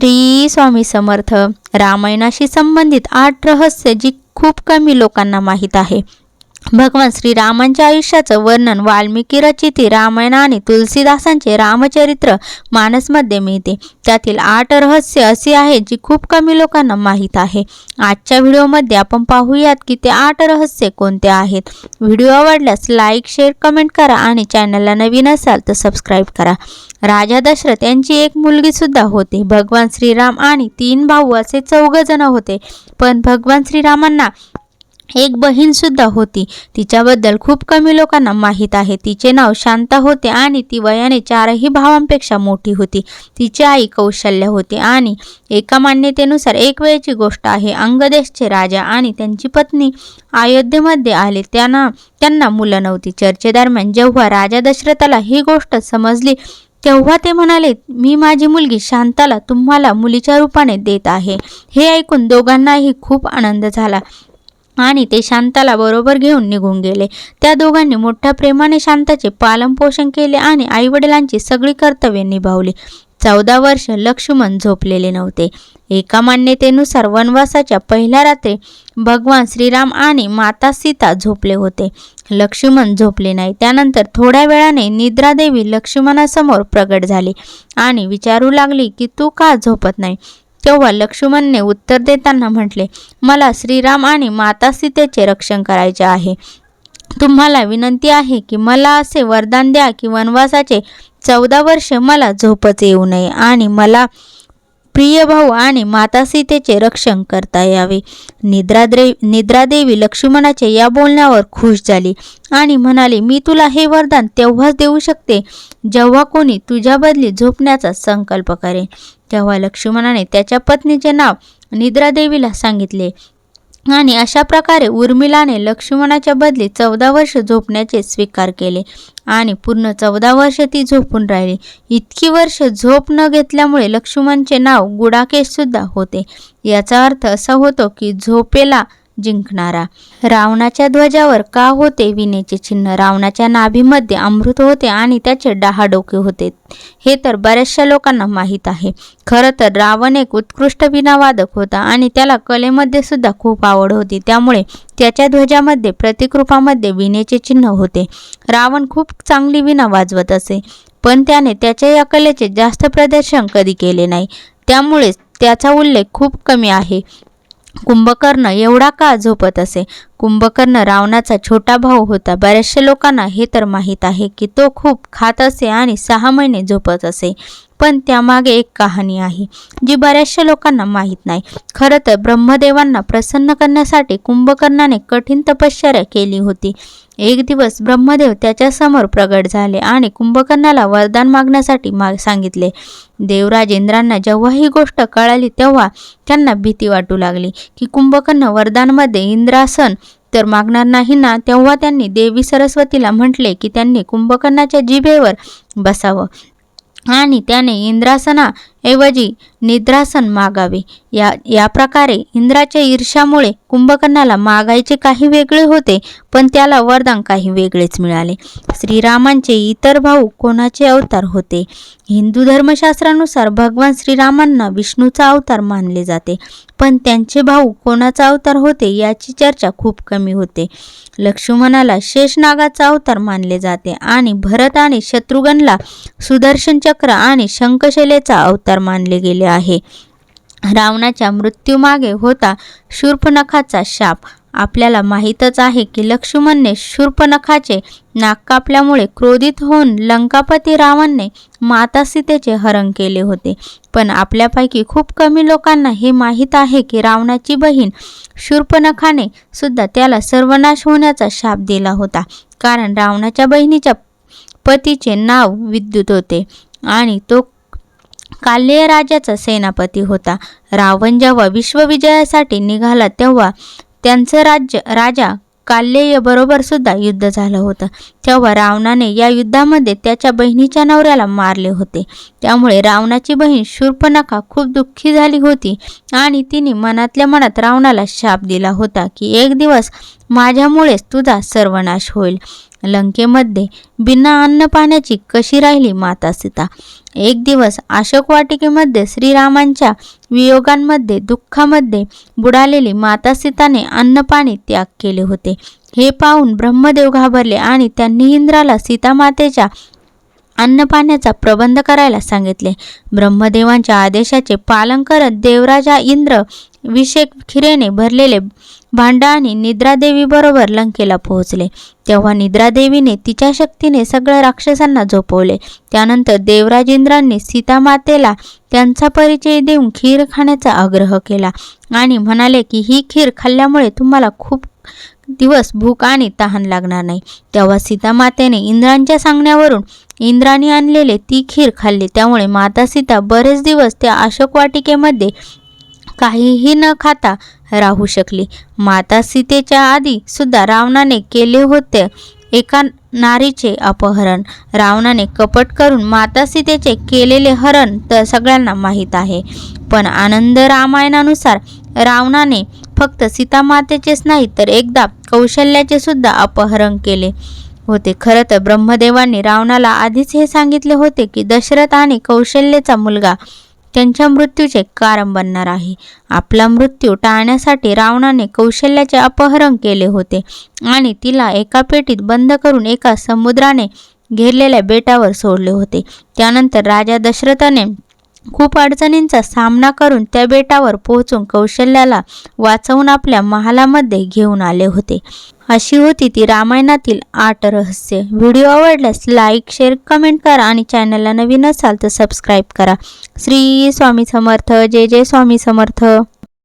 श्री स्वामी समर्थ. रामायणाशी संबंधित आठ रहस्य जी खूप कमी लोकांना माहीत आहे. भगवान श्रीरामांच्या आयुष्याचं वर्णन वाल्मिकी रचिती रामायण आणि तुलसीदासांचे रामचरित्र मानसमध्ये मिळते. त्यातील आठ रहस्य अशी आहेत जी खूप कमी लोकांना माहीत आहे. आजच्या व्हिडिओमध्ये आपण पाहूयात की ते आठ रहस्य कोणते आहेत. व्हिडिओ आवडल्यास लाईक शेअर कमेंट करा आणि चॅनलला नवीन असाल तर सबस्क्राईब करा. राजा दशरथ यांची एक मुलगी सुद्धा होती. भगवान श्रीराम आणि तीन भाऊ असे चौघ जण होते. पण भगवान श्रीरामांना एक बहीण सुद्धा होती. तिच्याबद्दल खूप कमी लोकांना माहीत आहे. तिचे नाव शांता होते आणि ती वयाने चारही भावांपेक्षा मोठी होती. तिची आई कौशल्य होती आणि एका मान्यतेनुसार एक वेळची गोष्ट आहे. अंगदेशचे राजा आणि त्यांची पत्नी अयोध्येमध्ये आले. त्यांना त्यांना मुलं नव्हती. चर्चेदरम्यान जेव्हा राजा दशरथाला ही गोष्ट समजली तेव्हा ते म्हणाले मी माझी मुलगी शांताला तुम्हाला मुलीच्या रूपाने देत आहे. हे ऐकून दोघांनाही खूप आनंद झाला. आणि ते शांताला बरोबर घेऊन निघून गेले. त्या दोघांनी मोठ्या प्रेमाने शांताचे पालनपोषण केले आणि आईवडिलांची सगळी कर्तव्ये निभावली. चौदा वर्ष लक्ष्मण झोपलेले नव्हते. एका मान्यतेनुसार वनवासाच्या पहिल्या रात्री भगवान श्रीराम आणि माता सीता झोपले होते. लक्ष्मण झोपले नाही. त्यानंतर थोड्या वेळाने निद्रादेवी लक्ष्मणासमोर प्रगट झाली आणि विचारू लागली की तू का झोपत नाही? तेव्हा लक्ष्मणने उत्तर देताना म्हटले मला श्रीराम आणि माता सीतेचे रक्षण करायचे आहे. तुम्हाला विनंती आहे की मला असे वरदान द्या की वनवासाचे चौदा वर्ष मला झोपच येऊ नये आणि मला प्रिय भाऊ आणि माता सीतेचे रक्षण करता यावे. निद्राद्रे निद्रादेवी लक्ष्मणाचे या बोलण्यावर खुश झाली आणि म्हणाली मी तुला हे वरदान तेव्हाच देऊ शकते जेव्हा कोणी तुझ्या बदली झोपण्याचा संकल्प करेन तेव्हा लक्ष्मणाने त्याच्या पत्नीचे नाव निद्रादेवीला सांगितले. आणि अशा प्रकारे उर्मिलाने लक्ष्मणाच्या बदली चौदा वर्ष झोपण्याचे स्वीकार केले. आणि पूर्ण चौदा वर्ष ती झोपून राहिली. इतकी वर्ष झोप न घेतल्यामुळे लक्ष्मणचे नाव गुडाकेश सुद्धा होते. याचा अर्थ असा होतो की झोपेला जिंकणारा. रावणाच्या ध्वजावर का होते विनेचे चिन्ह? रावणाच्या नाभीमध्ये अमृत होते आणि त्याचे डहा डोके होते. हे तर बऱ्याचशा लोकांना माहीत आहे. खरं तर रावण एक उत्कृष्ट विनावादक होता आणि त्याला कलेमध्ये सुद्धा खूप आवड होती. त्यामुळे त्याच्या ध्वजामध्ये प्रतिकृपामध्ये विनेचे चिन्ह होते. रावण खूप चांगली विना वाजवत असे पण त्याने त्याच्या या कलेचे जास्त प्रदर्शन कधी केले नाही. त्यामुळेच त्याचा उल्लेख खूप कमी आहे. कुंभकर्ण एवढा का झोपत असे? कुंभकर्ण रावणाचा छोटा भाऊ होता. बऱ्याचशा लोकांना हे तर माहीत आहे की तो खूप खात असे आणि सहा महिने झोपत असे. पण त्यामागे एक कहाणी आहे जी बऱ्याचशा लोकांना माहीत नाही. खरं तर ब्रह्मदेवांना प्रसन्न करण्यासाठी कुंभकर्णाने कठीण तपश्चर्या केली होती. एक दिवस ब्रह्मदेव त्याच्यासमोर प्रगट झाले आणि कुंभकर्णाला वरदान मागण्यासाठी माग सांगितले. देवराज इंद्रांना जेव्हा ही गोष्ट कळाली तेव्हा त्यांना भीती वाटू लागली की कुंभकर्ण वरदानमध्ये इंद्रासन तर मागणार नाही ना? तेव्हा त्यांनी देवी सरस्वतीला म्हटले की त्यांनी कुंभकर्णाच्या जिभेवर बसावं. आणि त्याने इंद्रासना ऐवजी निद्रासन मागावे. या या प्रकारे इंद्राच्या ईर्ष्यामुळे कुंभकर्णाला मागायचे काही वेगळे होते पण त्याला वरदान काही वेगळेच मिळाले. श्रीरामांचे इतर भाऊ कोणाचे अवतार होते? हिंदू धर्मशास्त्रानुसार भगवान श्रीरामांना विष्णूचा अवतार मानले जाते. पण त्यांचे भाऊ कोणाचा अवतार होते याची चर्चा खूप कमी होते. लक्ष्मणाला शेषनागाचा अवतार मानले जाते आणि भरत आणि शत्रुघ्नला सुदर्शन चक्र आणि शंखशैलेचा अवतार मानले गेले आहे. रावणाच्या मृत्यूमागे होता शूर्पनखाचा शाप. आपल्याला माहीतच आहे की लक्ष्मणने शूर्पनखाचे नाक कापल्यामुळे क्रोधित होऊन लंकापती रावणने माता सीतेचे हरण केले होते. पण आपल्यापैकी खूप कमी लोकांना हे माहीत आहे की रावणाची बहीण शूर्पनखाने सुद्धा त्याला सर्वनाश होण्याचा शाप दिला होता. कारण रावणाच्या बहिणीच्या पतीचे नाव विद्युत होते आणि तो काल्य राजाचा सेनापती होता. रावण जेव्हा विश्वविजयासाठी निघाला तेव्हा त्यांचं राज्य राजा काल्येयबरोबर सुद्धा युद्ध झालं होतं. तेव्हा रावणाने या युद्धामध्ये त्याच्या बहिणीच्या नवऱ्याला मारले होते. त्यामुळे रावणाची बहीण शूर्पणखा खूप दुःखी झाली होती आणि तिने मनातल्या मनात रावणाला शाप दिला होता की एक दिवस माझ्यामुळेच तुझा सर्वनाश होईल. लंकेमध्ये बिना अन्न पाण्याची कशी राहिली माता सीता? एक दिवस अशोक वाटिकेमध्ये श्रीरामांच्या वियोगांमध्ये दुःखामध्ये बुडालेली माता सीताने अन्नपाणी त्याग केले होते. हे पाहून ब्रह्मदेव घाबरले आणि त्यांनी इंद्राला सीतामातेच्या अन्नपाण्याचा प्रबंध करायला सांगितले. ब्रह्मदेवांच्या आदेशाचे पालन करत देवराजा इंद्र विषेक खिरेने भरलेले भांड आणि निद्रादेवीबरोबर लंकेला पोहोचले. तेव्हा निद्रादेवीने तिच्या शक्तीने सगळ्या राक्षसांना झोपवले. त्यानंतर देवराज इंद्रांनी सीतामातेला त्यांचा परिचय देऊन खीर खाण्याचा आग्रह केला आणि म्हणाले की ही खीर खाल्ल्यामुळे तुम्हाला खूप दिवस भूक आणि तहान लागणार नाही. तेव्हा सीतामातेने इंद्रांच्या सांगण्यावरून इंद्राने आणलेले ती खीर खाल्ली. त्यामुळे माता सीता बरेच दिवस त्या अशोक वाटिकेमध्ये काहीही न खाता राहू शकली. माता सीतेच्या आधी सुद्धा रावणाने केले होते एका नारीचे अपहरण. रावणाने कपट करून माता सीतेचे केलेले हरण तर सगळ्यांना माहीत आहे. पण आनंद रामायणानुसार रावणाने फक्त सीतामातेचेच नाही तर एकदा कौशल्याचे सुद्धा अपहरण केले होते. खरं तर ब्रह्मदेवांनी रावणाला आधीच हे सांगितले होते की दशरथ आणि कौशल्याचा मुलगा त्यांच्या मृत्यूचे कारण बनणार आहे. आपला मृत्यू टाळण्यासाठी रावणाने कौशल्याचे अपहरण केले होते आणि तिला एका पेटीत बंद करून एका समुद्राने घेरलेल्या बेटावर सोडले होते. त्यानंतर राजा दशरथाने खूप अडचणींचा सामना करून त्या बेटावर पोहोचून कौशल्याला वाचवून आपल्या महालामध्ये घेऊन आले होते. अशी होती ती रामायणातील आठ रहस्य. व्हिडिओ आवडल्यास लाईक शेअर कमेंट करा आणि चॅनलला नवीन असाल तर सबस्क्राईब करा. श्री स्वामी समर्थ. जय जय स्वामी समर्थ.